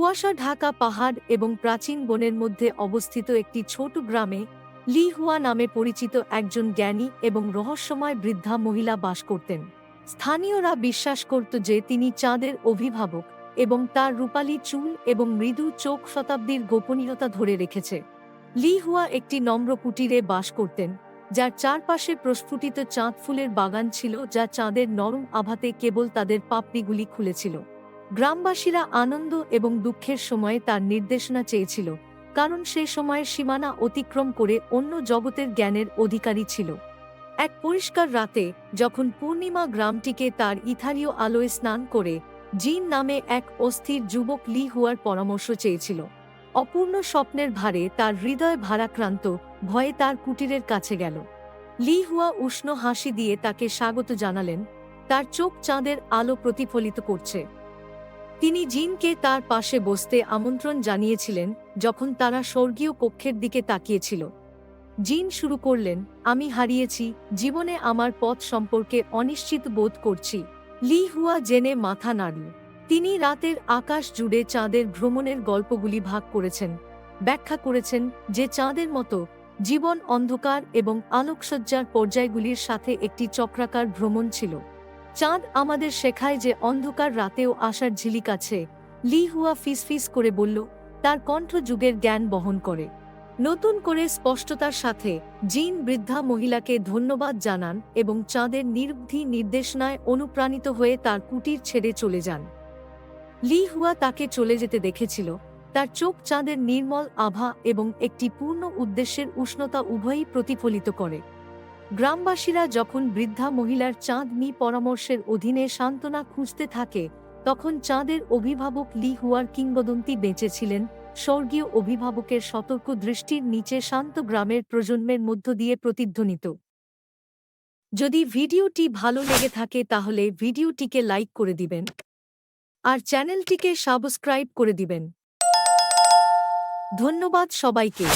কুয়াশা ঢাকা পাহাড় এবং প্রাচীন বনের মধ্যে অবস্থিত একটি ছোট গ্রামে লি হুয়া নামে পরিচিত একজন জ্ঞানী এবং রহস্যময় বৃদ্ধা মহিলা বাস করতেন। স্থানীয়রা বিশ্বাস করত যে তিনি চাঁদের অভিভাবক এবং তার রূপালী চুল এবং মৃদু চোখ শতাব্দীর গোপনীয়তা ধরে রেখেছে। লি হুয়া একটি নম্র কুটিরে বাস করতেন, যার চারপাশে প্রস্ফুটিত চাঁদ ফুলের বাগান ছিল যা চাঁদের নরম আভাতে কেবল তাদের পাপড়িগুলি খুলেছিল। গ্রামবাসীরা আনন্দ এবং দুঃখের সময়ে তার নির্দেশনা চেয়েছিল, কারণ সে সময়ের সীমানা অতিক্রম করে অন্য জগতের জ্ঞানের অধিকারী ছিল। এক পরিষ্কার রাতে, যখন পূর্ণিমা গ্রামটিকে তার ইথারীয় আলোয় স্নান করে, জিন নামে এক অস্থির যুবক লি হুয়ার পরামর্শ চেয়েছিল। অপূর্ণ স্বপ্নের ভারে তার হৃদয় ভারাক্রান্ত, ভয়ে তার কুটিরের কাছে গেল। লি হুয়া উষ্ণ হাসি দিয়ে তাকে স্বাগত জানালেন, তার চোখ চাঁদের আলো প্রতিফলিত করছে। তিনি জিনকে তার পাশে বসতে আমন্ত্রণ জানিয়েছিলেন, যখন তারা স্বর্গীয় কক্ষের দিকে তাকিয়েছিল। জিন শুরু করলেন, আমি হারিয়েছি, জীবনে আমার পথ সম্পর্কে অনিশ্চিত বোধ করছি। লি হুয়া জেনে মাথা নাড়ল। তিনি রাতের আকাশ জুড়ে চাঁদের ভ্রমণের গল্পগুলি ভাগ করেছেন, ব্যাখ্যা করেছেন যে চাঁদের মতো জীবন অন্ধকার এবং আলোকসজ্জার পর্যায়গুলির সাথে একটি চক্রাকার ভ্রমণ ছিল। চাঁদ আমাদের শেখায় যে অন্ধকার রাতেও আসার ঝিলিক আছে। লি হুয়া ফিসফিস করে বলল, তার কণ্ঠ যুগের জ্ঞান বহন করে। নতুন করে স্পষ্টতার সাথে জিন বৃদ্ধা মহিলাকে ধন্যবাদ জানান এবং চাঁদের নির্বুদ্ধি নির্দেশনায় অনুপ্রাণিত হয়ে তার কুটির ছেড়ে চলে যান। লি হুয়া তাকে চলে যেতে দেখেছিল। তার চোখ চাঁদের নির্মল আভা এবং একটি পূর্ণ উদ্দেশ্যের উষ্ণতা উভয়ই প্রতিফলিত করে। গ্রামবাসীরা যখন বৃদ্ধা মহিলার চাঁদনি পরামর্শের অধীনে সান্ত্বনা খুঁজতে থাকে, তখন চাঁদের অভিভাবক লি হুয়ার কিংবদন্তি বেঁচেছিলেন। স্বর্গীয় অভিভাবকের সতর্ক দৃষ্টির নিচে শান্ত গ্রামের প্রজন্মের মধ্য দিয়ে প্রতিধ্বনিত। যদি ভিডিওটি ভালো লেগে থাকে তাহলে ভিডিওটিকে লাইক করে দিবেন। আর চ্যানেলটিকে সাবস্ক্রাইব করে দিবেন। ধন্যবাদ সবাইকে।